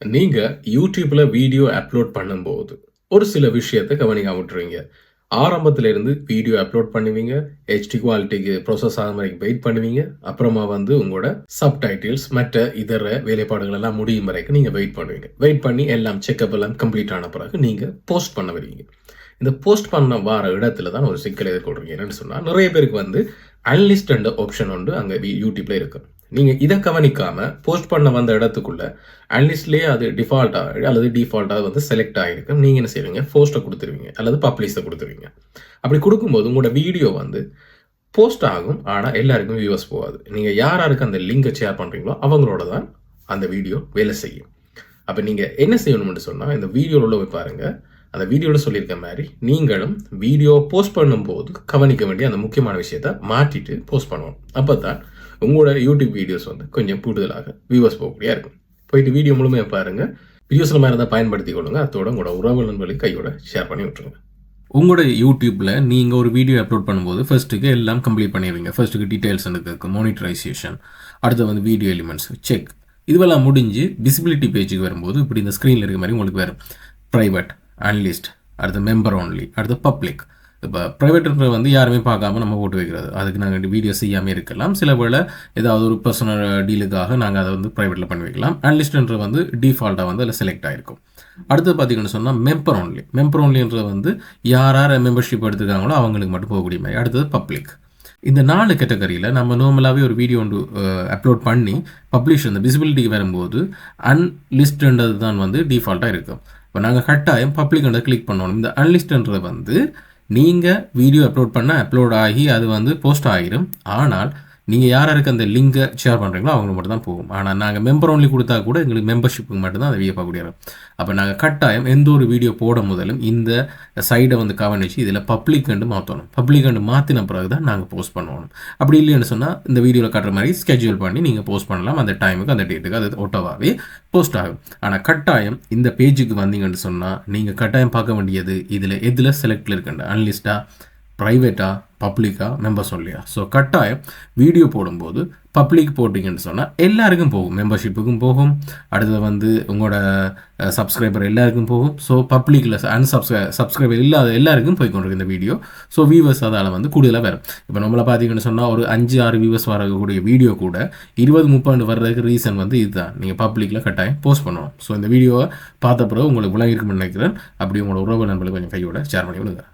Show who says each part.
Speaker 1: நீங்கள் யூடியூப்பில் video upload பண்ணும்போது ஒரு சில விஷயத்தை கவனிக்காம விட்டுருவீங்க. ஆரம்பத்தில் இருந்து வீடியோ அப்லோட் பண்ணுவீங்க ஹெச்டி குவாலிட்டிக்கு ப்ரொசஸ் ஆகிற வரைக்கும் வெயிட் பண்ணுவீங்க. அப்புறமா வந்து உங்களோட சப்டைட்டில்ஸ் மற்ற இதர வேலைப்பாடுகள் எல்லாம் முடியும் வரைக்கும் நீங்கள் வெயிட் பண்ணுவீங்க. வெயிட் பண்ணி எல்லாம் செக்அப் எல்லாம் கம்ப்ளீட் ஆன பிறகு நீங்கள் போஸ்ட் பண்ண வரீங்க இந்த போஸ்ட் பண்ண வார இடத்துல தான் ஒரு சிக்கல் எதிர்கொள்றீங்க. என்னன்னு சொன்னால் நிறைய பேருக்கு வந்து அன்லிஸ்ட் என்ற ஆப்ஷன் உண்டு. அங்கே யூடியூப்ல இருக்கு. நீங்கள் இதை கவனிக்காமல் போஸ்ட் பண்ண வந்த இடத்துக்குள்ள அன்லிஸ்ட்லேயே அது டிஃபால்ட்டாக அல்லது டிஃபால்ட்டாக வந்து செலக்ட் ஆகிருக்கும் நீங்கள் என்ன செய்வீங்க? போஸ்ட்டை கொடுத்துருவீங்க அல்லது பப்ளிஷை கொடுத்துருவீங்க. அப்படி கொடுக்கும்போது உங்களோட வீடியோ வந்து போஸ்ட் ஆகும் ஆனால் எல்லாருக்கும் வியூவர்ஸ் போகாது. நீங்கள் யார் யாருக்கு அந்த லிங்கை ஷேர் பண்ணுறீங்களோ அவங்களோட தான் அந்த வீடியோ வேலை செய்யும். அப்போ நீங்கள் என்ன செய்யணும்னு சொன்னால் இந்த வீடியோவில் உள்ள போய் பாருங்கள் அந்த வீடியோவில் சொல்லியிருக்க மாதிரி நீங்களும் வீடியோ போஸ்ட் பண்ணும்போது கவனிக்க வேண்டிய அந்த முக்கியமான விஷயத்த மாற்றிட்டு போஸ்ட் பண்ணணும். அப்பதான் உங்களோட யூடியூப் வீடியோஸ் வந்து கொஞ்சம் கூடுதலாக வியூவர்ஸ் போகக்கூடியா இருக்கும். போயிட்டு வீடியோ முழுமையாக பாருங்க. வீடியோஸ் மாதிரி இருந்தால் பயன்படுத்தி கொள்ளுங்க. அதோட உங்களோட உறவு நண்பர்களுக்கு கையோட ஷேர் பண்ணி விட்டுருங்க.
Speaker 2: உங்களோட யூடியூப்பில் நீங்கள் ஒரு வீடியோ அப்லோட் பண்ணும்போது ஃபர்ஸ்ட்டுக்கு எல்லாம் கம்ப்ளீட் பண்ணிடுவீங்க. ஃபர்ஸ்ட்டுக்கு டீட்டெயில்ஸ் இருக்குது மானிட்டரைசேஷன் அடுத்து வந்து வீடியோ எலிமெண்ட்ஸ் செக் இதுவெல்லாம் முடிஞ்சு விசிபிலிட்டி பேஜுக்கு வரும்போது இப்படி இந்த ஸ்க்ரீனில் இருக்க மாதிரி உங்களுக்கு வரும் ப்ரைவேட் அன்லிஸ்ட் அடுத்து மெம்பர் ஓன்லி அடுத்து பப்ளிக் இப்போ ப்ரைவேட்ன்ற வந்து யாருமே பார்க்காம நம்ம போட்டு வைக்கிறது. அதுக்கு நாங்கள் வீடியோ செய்யாமல் இருக்கலாம். சில வேளை ஏதாவது ஒரு பர்சனல் டீலுக்காக uh, நாங்கள் அதை வந்து ப்ரைவேட்டில் பண்ணி வைக்கலாம். அன்லிஸ்ட்ன்ற வந்து டிஃபால்ட்டாக வந்து அதில் செலக்ட் ஆகிருக்கும் அடுத்து பார்த்தீங்கன்னு சொன்னால் மெம்பர் ஓன்லி மெம்பர் ஓன்லின்றது வந்து யார் யார் மெம்பர்ஷிப் எடுத்துருக்காங்களோ அவங்களுக்கு மட்டும் போகக்கூடிய மாதிரி. அடுத்தது பப்ளிக் இந்த நாலு கேட்டகரியில் நம்ம நார்மலாகவே ஒரு வீடியோ ஒன்று uh, அப்லோட் பண்ணி பப்ளிஷ் அந்த விசிபிலிட்டிக்கு வரும்போது அன்லிஸ்ட்ன்றது தான் வந்து டிஃபால்ட்டாக இருக்கும். இப்போ நாங்கள் கட்டாயம் பப்ளிக்ன்றதை கிளிக் பண்ணணும். இந்த அன்லிஸ்ட்ன்றது வந்து நீங்கள் வீடியோ அப்லோட் பண்ண அப்லோட் ஆகி அது வந்து போஸ்ட் ஆகிடும் ஆனால் நீங்கள் யார் யாருக்கு அந்த லிங்கை ஷேர் பண்ணுறீங்களோ அவங்களுக்கு மட்டும் தான் போகும். ஆனால் நாங்கள் மெம்பர் ஒன்லி கொடுத்தா கூட எங்களுக்கு மெம்பர்ஷிப்புக்கு மட்டும்தான் அதை வீடியோ பார்க்கக்கூடிய அப்போ நாங்கள் கட்டாயம் எந்த ஒரு வீடியோ போட முதலும் இந்த சைடை வந்து கவனிச்சு இதில் பப்ளிக் கண்டு மாற்றணும் பப்ளிக் கண்டு மாற்றின பிறகு தான் நாங்கள் போஸ்ட் பண்ணுவோம். அப்படி இல்லைன்னு சொன்னால் இந்த வீடியோவில் காட்டுற மாதிரி ஸ்கெட்யூல் பண்ணி நீங்கள் போஸ்ட் பண்ணலாம். அந்த டைமுக்கு அந்த டேட்டுக்கு அது ஓட்டோவாகவே போஸ்ட் ஆகும். ஆனால் கட்டாயம் இந்த பேஜுக்கு வந்தீங்கன்னு சொன்னால் நீங்கள் கட்டாயம் பார்க்க வேண்டியது இதில் எதில் செலக்டில் இருக்குண்ட அன்லிஸ்ட்டாக ப்ரைவேட்டா பப்ளிக்கா மெம்பர்ஸ் சொல்லியா ஸோ கட்டாயம் வீடியோ போடும்போது பப்ளிக் போட்டிங்கன்னு சொன்னால் எல்லாருக்கும் போகும். மெம்பர்ஷிப்புக்கும் போகும். அடுத்தது வந்து உங்களோட சப்ஸ்கிரைபர் எல்லாருக்கும் போகும். ஸோ பப்ளிக்கில் அன்சப்ஸ்கிரை சப்ஸ்கிரைபர் இல்லாத எல்லாருக்கும் போய் கொண்டிருக்கு இந்த வீடியோ ஸோ வியூவர்ஸ் அதால் வந்து கூடுதலாக வரும். இப்போ நம்மளை பார்த்தீங்கன்னு சொன்னால் ஒரு அஞ்சு ஆறு வியூவர்ஸ் வரக்கூடிய வீடியோ கூட இருபது முப்பது வர்றதுக்கு ரீசன் வந்து இதுதான். நீங்கள் பப்ளிக்கில் கட்டாயம் போஸ்ட் பண்ணணும். ஸோ இந்த வீடியோவை பார்த்த பிறகு உங்களுக்கு விளங்கிருக்கும்னு நினைக்கிறேன். அப்படி உங்களோட உறவு நண்பர்களுக்கு கொஞ்சம் கையோட ஷேர் பண்ணி விடுங்க.